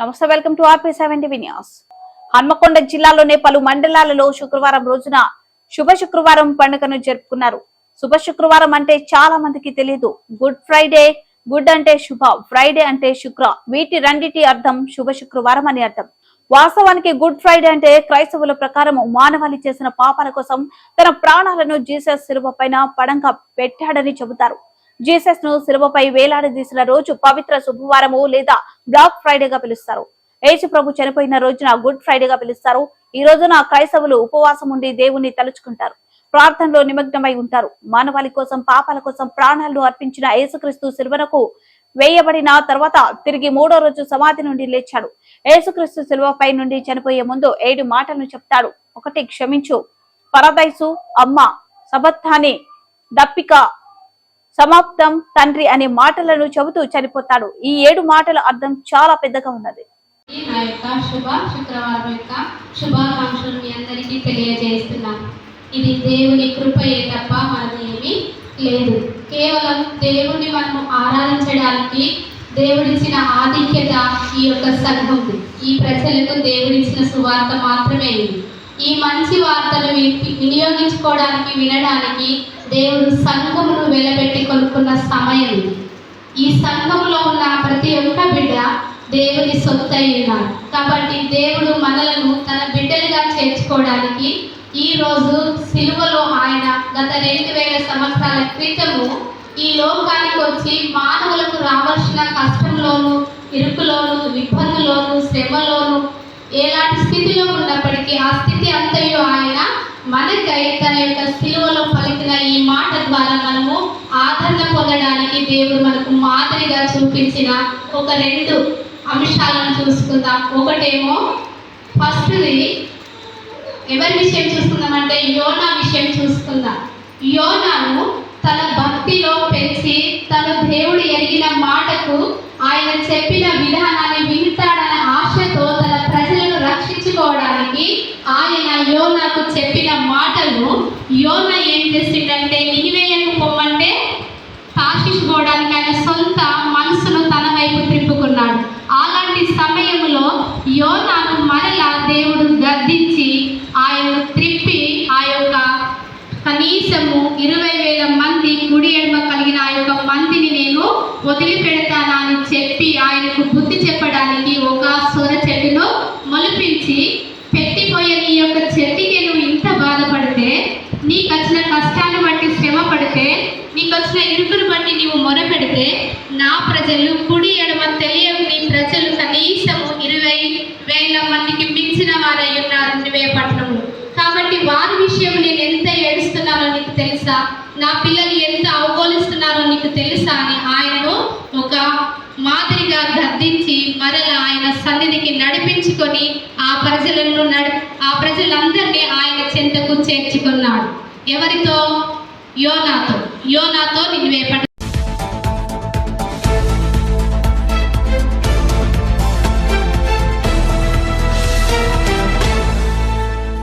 నమస్తే welcome to RP seven TV news. Hanmakonda జిల్లాలోని పలు మండలాలలో శుక్రవారం రోజున శుభ శుక్రవారం పండుగను జరుపుకున్నారు. శుభ శుక్రవారం అంటే చాలా మందికి తెలియదు గుడ్ ఫ్రైడే గుడ్ అంటే శుభ ఫ్రైడే అంటే శుక్ర. వీటి రెండిటి అర్థం శుభ శుక్రవారం అని అర్థం. వాస్తవానికి గుడ్ ఫ్రైడే అంటే క్రైస్తవుల ప్రకారం మానవాళి చేసిన పాపాల కోసం తన ప్రాణాలను జీసస్ శిలువ పైన పడంగా పెట్టాడని చెబుతారు. జీసస్ను శిలువపై వేలాడదీసిన రోజు పవిత్ర శుభవారము లేదా బ్లాక్ ఫ్రైడేగా పిలుస్తారు. యేసు ప్రభు చనిపోయిన రోజున గుడ్ ఫ్రైడేగా పిలుస్తారు. ఈ రోజున క్రైస్తవులు ఉపవాసం ఉండి దేవుణ్ణి తలుచుకుంటారు. ప్రార్థనలో నిమగ్నమై ఉంటారు. మానవాళి కోసం పాపాల కోసం ప్రాణాలను అర్పించిన యేసుక్రీస్తు శిల్వనకు వేయబడిన తర్వాత తిరిగి మూడో రోజు సమాధి నుండి లేచాడు. యేసుక్రీస్తు శిల్వపై నుండి చనిపోయే ముందు ఏడు మాటలను చెప్తాడు. ఒకటి క్షమించు. పరదైసు అమ్మ సబత్తాని దప్పిక సమాప్తం తండ్రి అనే మాటలను చెబుతూ చనిపోతాడు. ఈ ఏడు మాటల అర్థం చాలా పెద్దగా ఉన్నది. నా యొక్క శుభ శుక్రవారం యొక్క శుభాకాంక్షలు మీ అందరికీ తెలియజేస్తున్నాను. ఇది దేవుని కృపయే తప్ప మనది ఏమీ లేదు. కేవలం దేవుణ్ణి మనము ఆరాధించడానికి దేవుడిచ్చిన ఆధిక్యత ఈ యొక్క సంఘం ఈ ప్రజలకు దేవుడిచ్చిన సువార్త మాత్రమే ఇది. ఈ మంచి వార్తను వి- వినియోగించుకోవడానికి వినడానికి దేవుడు సంఘమును వెలబెట్టి కొనుక్కున్న సమయం ఇది. ఈ సంఘంలో ఉన్న ప్రతి ఒక్క బిడ్డ దేవుని సొత్తు ఉన్నారు కాబట్టి దేవుడు మనలను తన బిడ్డలుగా చేర్చుకోవడానికి ఈ రోజు సిలువలో ఆయన గత రెండు వేల సంవత్సరాల క్రితము ఈ లోకానికి వచ్చి మానవులకు రావాల్సిన కష్టంలోను ఇరుకులోను ఇబ్బందులోను శ్రమలోను ఎలాంటి స్థితిలో ఉన్నప్పటికీ ఆ స్థితి అంతయు ఆయన మనకై తన యొక్క సిలువలో పలికిన ఈ మాట ద్వారా మనము ఆదరణ పొందడానికి దేవుడు మనకు మాదిరిగా చూపించిన ఒక రెండు అంశాలను చూసుకుందాం. ఒకటేమో ఫస్ట్ది ఎవరి విషయం చూసుకుందామంటే యోనా విషయం చూసుకుందాం. యోనాను తన భక్తిలో పెంచి తను దేవుడు ఎరిగిన మాటకు ఆయన చెప్పిన విధానాన్ని వింటాడు రక్షించుకోవడానికి ఆయన యోనాకు చెప్పిన మాటలు యోన ఏం చేసిండంటే నినివేయకు పొమ్మంటే పోవడానికి ఆయన సొంత మనసును తన వైపు తిప్పుకున్నాడు అలాంటి సమయంలో యోనాను మరలా దేవుడు గద్దించి ఆయనను త్రిప్పి ఆ యొక్క కనీసము ఇరవై వేల మంది కుడి ఎడమ కలిగిన ఆ యొక్క మందిని నేను వదిలిపెడతానా అని చెప్పి ఆయనకు బుద్ధి చెప్పడానికి నీకు వచ్చిన ఇరుకును బట్టి నీవు మొరపెడితే నా ప్రజలు కుడి ఎడమ తెలియని నీ ప్రజలు కనీసము ఇరవై వేల మందికి మించిన వారై ఉన్నారు నివే పట్టణంలో కాబట్టి వారి విషయం నేను ఎంత ఏడుస్తున్నానో నీకు తెలుసా? నా పిల్లలు ఎంత అవగోలిస్తున్నారో నీకు తెలుసా అని ఆయనను ఒక మాదిరిగా గద్దించి మరల ఆయన సన్నిధికి నడిపించుకొని ఆ ప్రజలను నడి ఆ ప్రజలందరినీ ఆయన చెంతకు చేర్చుకున్నాడు. ఎవరితో? యోనాతో. యోనాతో నిన్ను